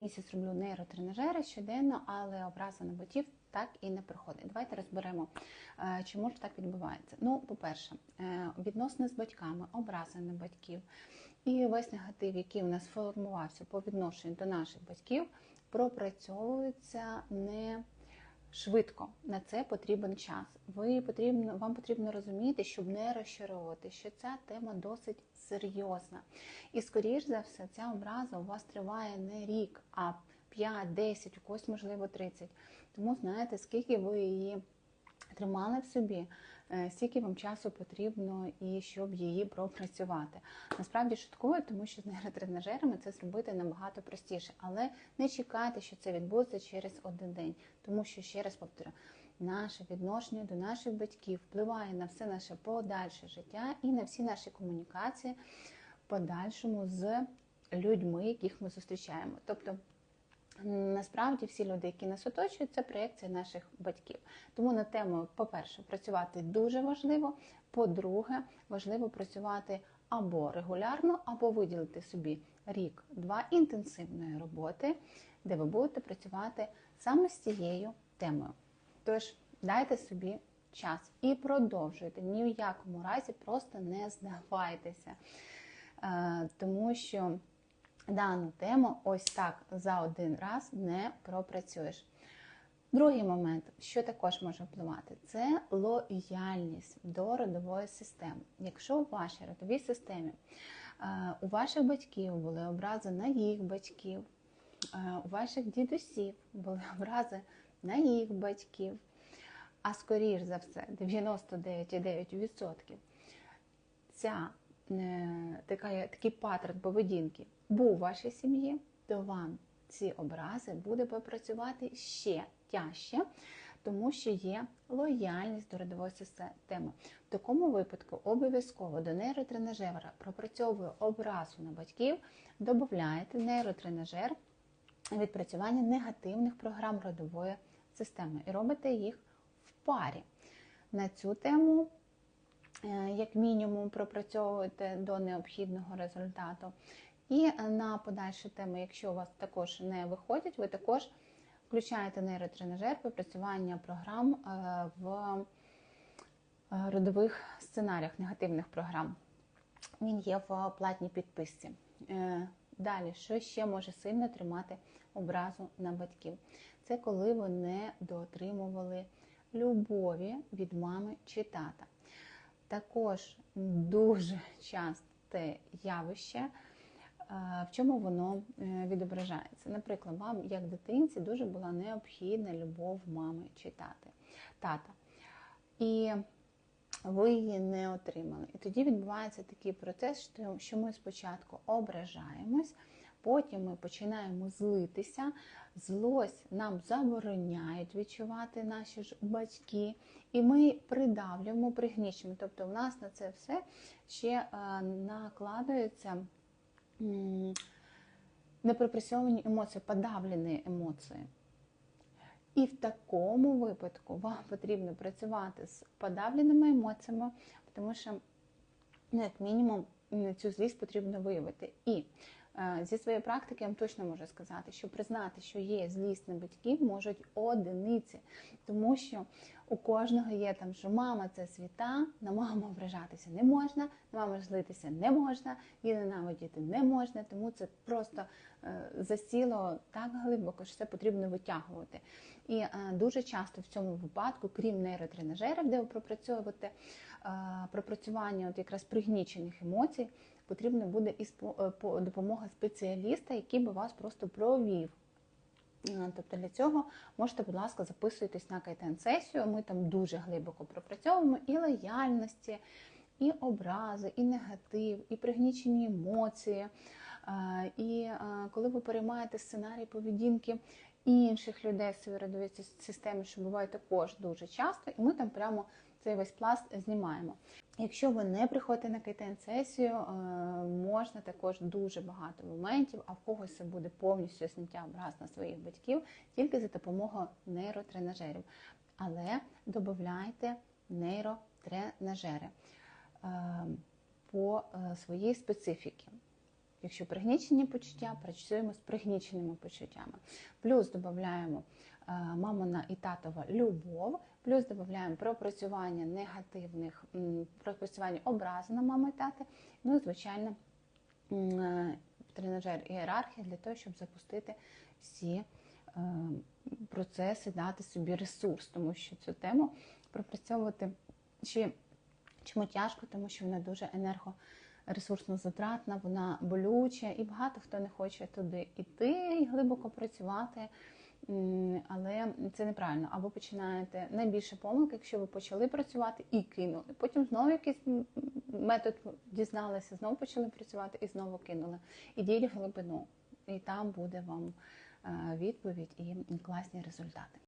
Місяць роблю нейротренажери щоденно, але образа на ботів так і не проходить. Давайте розберемо, е, чому ж так відбувається. Ну, по-перше, е, відносини з батьками, образи на батьків і весь негатив, який у нас формувався по відношенню до наших батьків, пропрацьовується не швидко. На це потрібен час. Ви потрібно, Вам потрібно розуміти, щоб не розчаровувати, що ця тема досить серйозна. І, скоріш за все, ця образа у вас триває не рік, а 5, 10, у когось, можливо, 30. Тому знаєте, скільки ви її тримали в собі, е, стільки вам часу потрібно і щоб її пропрацювати. Насправді шуткую, тому що з нейротренажерами це зробити набагато простіше, але не чекайте, що це відбудеться через один день, тому що ще раз повторю. Наше відношення до наших батьків впливає на все наше подальше життя і на всі наші комунікації подальшому з людьми, яких ми зустрічаємо. Тобто Насправді всі люди, які нас оточують, це проєкція наших батьків. Тому на тему, по-перше, працювати дуже важливо. По-друге, важливо працювати або регулярно, або виділити собі рік-два інтенсивної роботи, де ви будете працювати саме з цією темою. Тож дайте собі час і продовжуйте. Ні в якому разі просто не здавайтеся, е, тому що дану тему ось так за один раз не пропрацюєш. Другий момент, що також може впливати, це лояльність до родової системи. Якщо у вашій родовій системі е, у ваших батьків були образи на їх батьків, е, у ваших дідусів були образи на їх батьків, а скоріш за все, 99,9% ця така, такий паттерн поведінки був у вашій сім'ї, то вам ці образи буде попрацювати ще тяжче, тому що є лояльність до родової системи. В такому випадку обов'язково до нейротренажера пропрацьовує образу на батьків, додаєте нейротренажер відпрацювання негативних програм родової системи і робите їх в парі. На цю тему, е, як мінімум, пропрацьовуєте до необхідного результату. І на подальші теми, якщо у вас також не виходять, ви також включаєте нейротренажер випрацювання програм е, в е, родових сценаріях негативних програм. Він є в платній підписці. Е, далі, що ще може сильно тримати образу на батьків? Це коли ви не доотримували любові від мами чи тата. Також дуже часте явище в чому воно е, відображається? Наприклад, вам, як дитинці, дуже була необхідна любов мами чи тати, тата. І ви її не отримали. І тоді відбувається такий процес, що ми спочатку ображаємось, потім ми починаємо злитися, злость нам забороняють відчувати наші ж батьки, і ми придавлюємо, пригнічуємо. Тобто, в нас на це все ще е, накладаються непропресовані емоції, подавлені емоції. І в такому випадку вам потрібно працювати з подавленими емоціями, тому що, ну, як мінімум, цю злість потрібно виявити. І зі своєї практики я вам точно можу сказати, що признати, що є злість на батьків, можуть одиниці, тому що у кожного є там, що мама це світа, на маму ображатися не можна, на маму злитися не можна, її ненавидіти не можна, тому це просто е, засіло так глибоко, що це потрібно витягувати. І е, дуже часто в цьому випадку, крім нейротренажерів, де ви пропрацьовуєте е, пропрацювання от якраз пригнічених емоцій, потрібна буде і допомога спеціаліста, який би вас просто провів. Тобто для цього можете, будь ласка, записуйтесь на кайтен-сесію. Ми там дуже глибоко пропрацьовуємо і лояльності, і образи, і негатив, і пригнічені емоції. І коли ви переймаєте сценарій поведінки інших людей в своїй системі, що буває також дуже часто, і ми там прямо цей весь пласт знімаємо. Якщо ви не приходите на КТН-сесію, е, можна також дуже багато моментів, а в когось це буде повністю зняття образ на своїх батьків тільки за допомогою нейротренажерів. Але додайте нейротренажери по е, своїй специфіки. Якщо пригнічені почуття, працюємо з пригніченими почуттями. Плюс додаємо е, мамина і татова любов, плюс додаємо пропрацювання негативних, пропрацювання образи на мами і тати, ну і звичайно е, тренажер ієрархія для того, щоб запустити всі е, процеси, дати собі ресурс, тому що цю тему пропрацьовувати ще чому тяжко, тому що вона дуже енергоресурсно затратна, вона болюча, і багато хто не хоче туди йти і глибоко працювати. Але це неправильно. Або починаєте найбільше помилки, якщо ви почали працювати і кинули. Потім знову якийсь метод дізналися, знову почали працювати і знову кинули. Ідіть в глибину, і там буде вам е, відповідь і класні результати.